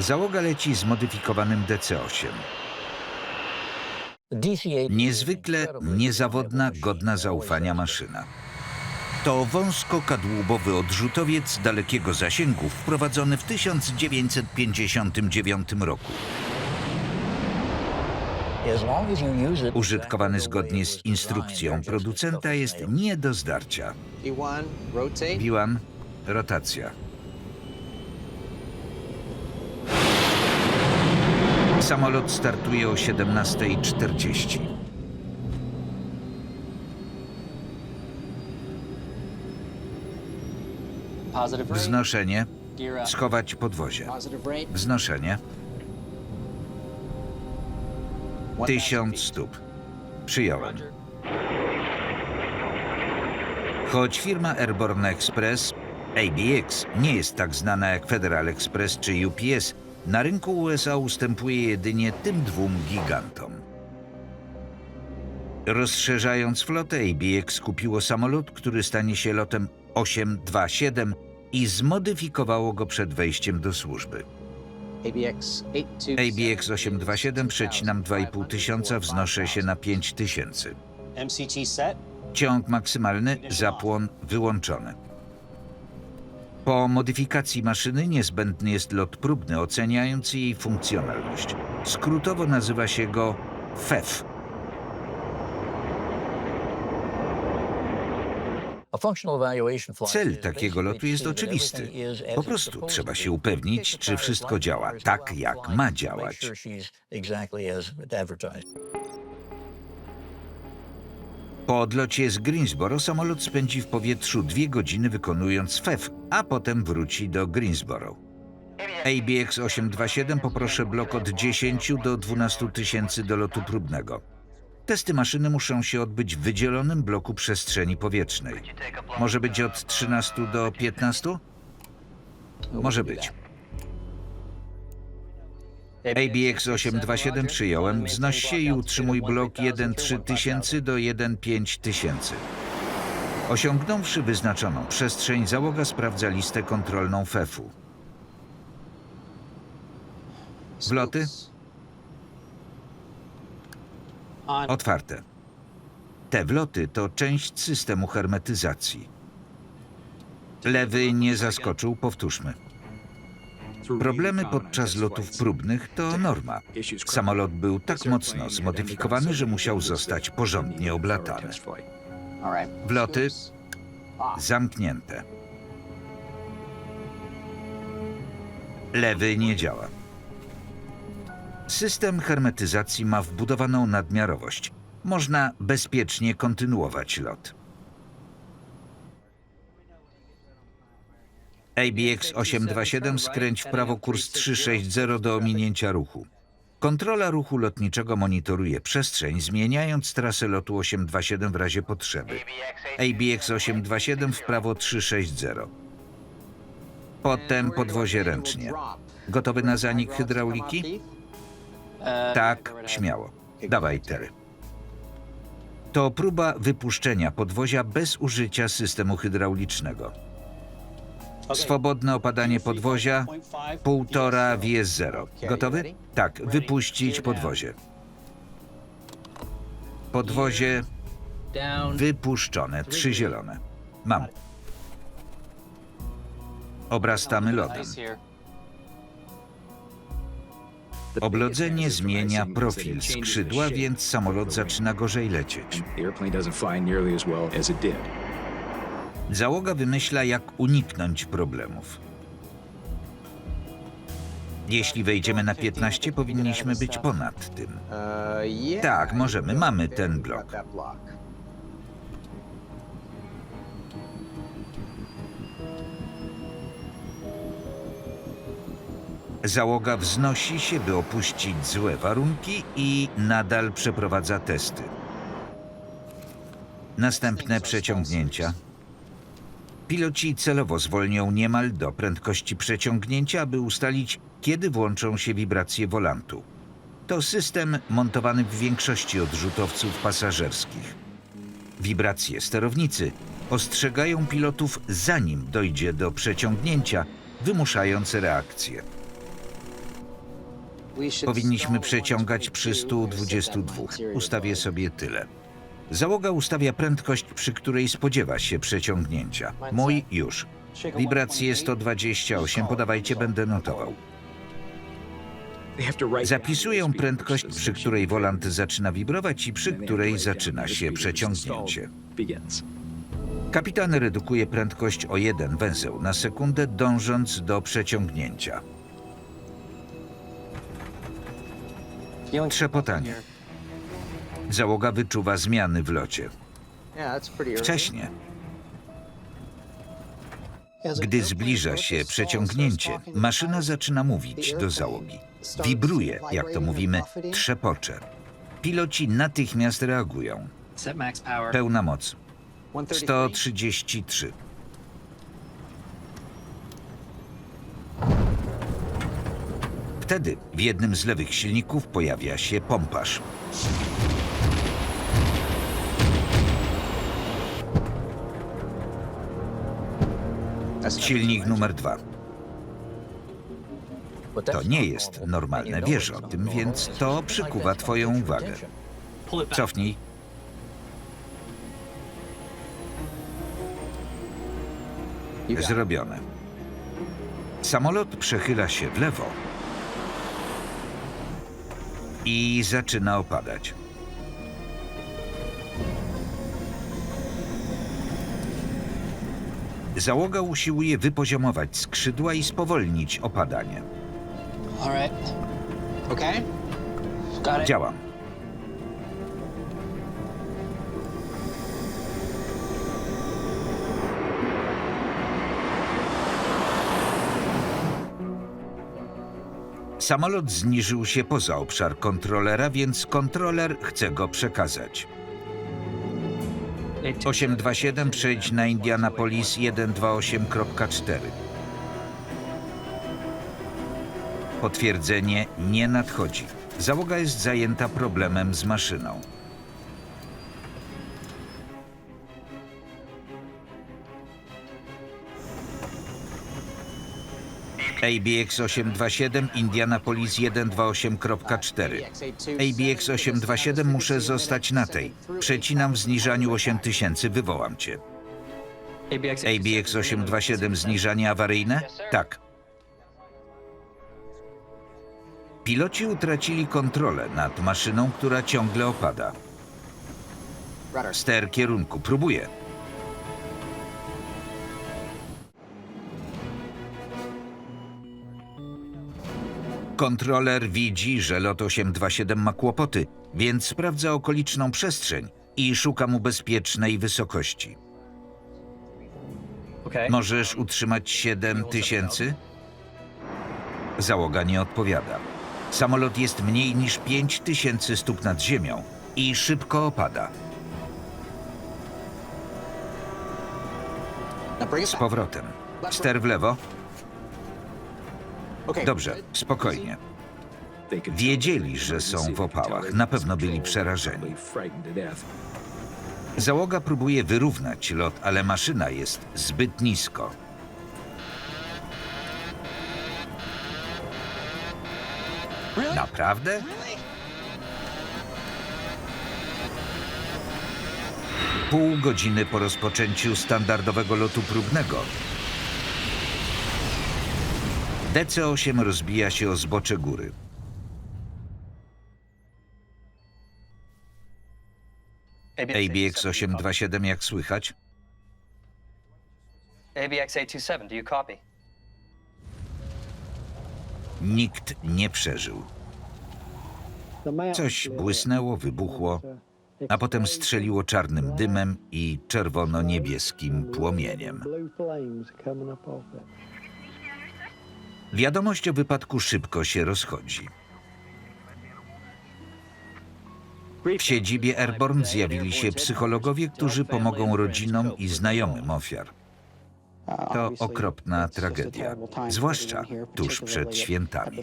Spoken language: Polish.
Załoga leci zmodyfikowanym DC-8. Niezwykle niezawodna, godna zaufania maszyna. To wąskokadłubowy odrzutowiec dalekiego zasięgu wprowadzony w 1959 roku. Użytkowany zgodnie z instrukcją producenta jest nie do zdarcia. P1, rotate. Biłan, rotacja. Samolot startuje o 17.40. Positive rate. Wznoszenie, schować podwozie. Wznoszenie, 1000 1000 feet. stóp. Przyjąłem. Choć firma Airborne Express ABX nie jest tak znana jak Federal Express czy UPS, na rynku USA ustępuje jedynie tym dwóm gigantom. Rozszerzając flotę, ABX kupiło samolot, który stanie się lotem 827 i zmodyfikowało go przed wejściem do służby. ABX 827. ABX 827 przecinam 2,5 tysiąca, wznoszę się na 5 tysięcy. Ciąg maksymalny, zapłon wyłączony. Po modyfikacji maszyny niezbędny jest lot próbny oceniający jej funkcjonalność. Skrótowo nazywa się go FEF. Cel takiego lotu jest oczywisty. Po prostu trzeba się upewnić, czy wszystko działa tak, jak ma działać. Po odlocie z Greensboro samolot spędzi w powietrzu dwie godziny wykonując FEF, a potem wróci do Greensboro. ABX 827 poproszę blok od 10 do 12 tysięcy do lotu próbnego. Testy maszyny muszą się odbyć w wydzielonym bloku przestrzeni powietrznej. Może być od 13 do 15? Może być. ABX 827 przyjąłem. Wznoś się i utrzymuj blok 1.3 tysięcy do 1.5 tysięcy. Osiągnąwszy wyznaczoną przestrzeń, załoga sprawdza listę kontrolną FEF-u. Wloty? Otwarte. Te wloty to część systemu hermetyzacji. Lewy nie zaskoczył, powtórzmy. Problemy podczas lotów próbnych to norma. Samolot był tak mocno zmodyfikowany, że musiał zostać porządnie oblatany. Wloty zamknięte. Lewy nie działa. System hermetyzacji ma wbudowaną nadmiarowość. Można bezpiecznie kontynuować lot. ABX 827 skręć w prawo kurs 360 do ominięcia ruchu. Kontrola ruchu lotniczego monitoruje przestrzeń, zmieniając trasę lotu 827 w razie potrzeby. ABX 827 w prawo 360. Potem podwozie ręcznie. Gotowy na zanik hydrauliki? Tak, śmiało. Dawaj, Terry. To próba wypuszczenia podwozia bez użycia systemu hydraulicznego. Swobodne opadanie podwozia, półtora wies zero. Gotowy? Tak, wypuścić podwozie. Podwozie wypuszczone, trzy zielone. Mam. Obrastamy lodem. Oblodzenie zmienia profil skrzydła, więc samolot zaczyna gorzej lecieć. Załoga wymyśla, jak uniknąć problemów. Jeśli wejdziemy na 15, powinniśmy być ponad tym. Tak, możemy, mamy ten blok. Załoga wznosi się, by opuścić złe warunki i nadal przeprowadza testy. Następne przeciągnięcia. Piloci celowo zwolnią niemal do prędkości przeciągnięcia, aby ustalić, kiedy włączą się wibracje wolantu. To system montowany w większości odrzutowców pasażerskich. Wibracje sterownicy ostrzegają pilotów zanim dojdzie do przeciągnięcia, wymuszając reakcję. Powinniśmy przeciągać przy 122. Ustawię sobie tyle. Załoga ustawia prędkość, przy której spodziewa się przeciągnięcia. Mój już. Wibracje 128, podawajcie, będę notował. Zapisuję prędkość, przy której wolant zaczyna wibrować i przy której zaczyna się przeciągnięcie. Kapitan redukuje prędkość o jeden węzeł na sekundę, dążąc do przeciągnięcia. Trzepotanie. Załoga wyczuwa zmiany w locie. Wcześnie, gdy zbliża się przeciągnięcie, maszyna zaczyna mówić do załogi. Wibruje, jak to mówimy, trzepocze. Piloci natychmiast reagują. Pełna moc. 133. Wtedy w jednym z lewych silników pojawia się pomparz. Silnik numer dwa. To nie jest normalne, wiesz o tym, więc to przykuwa twoją uwagę. Cofnij. Zrobione. Samolot przechyla się w lewo i zaczyna opadać. Załoga usiłuje wypoziomować skrzydła i spowolnić opadanie. All right. Okay. Got it. Działam. Samolot zniżył się poza obszar kontrolera, więc kontroler chce go przekazać. 827 przejdź na Indianapolis 128.4. Potwierdzenie nie nadchodzi. Załoga jest zajęta problemem z maszyną. ABX 827 Indianapolis 128.4 ABX 827 muszę zostać na tej. Przecinam w zniżaniu 8000, wywołam cię. ABX 827 zniżanie awaryjne? Tak. Piloci utracili kontrolę nad maszyną, która ciągle opada. Ster kierunku, próbuję. Kontroler widzi, że lot 827 ma kłopoty, więc sprawdza okoliczną przestrzeń i szuka mu bezpiecznej wysokości. Możesz utrzymać 7 tysięcy? Załoga nie odpowiada. Samolot jest mniej niż 5 tysięcy stóp nad ziemią i szybko opada. Z powrotem. Ster w lewo? Dobrze, spokojnie. Wiedzieli, że są w opałach. Na pewno byli przerażeni. Załoga próbuje wyrównać lot, ale maszyna jest zbyt nisko. Naprawdę? Pół godziny po rozpoczęciu standardowego lotu próbnego DC-8 rozbija się o zbocze góry. ABX 827 jak słychać? ABX 827, do you copy? Nikt nie przeżył. Coś błysnęło, wybuchło, a potem strzeliło czarnym dymem i czerwono-niebieskim płomieniem. Wiadomość o wypadku szybko się rozchodzi. W siedzibie Airborne zjawili się psychologowie, którzy pomogą rodzinom i znajomym ofiar. To okropna tragedia, zwłaszcza tuż przed świętami.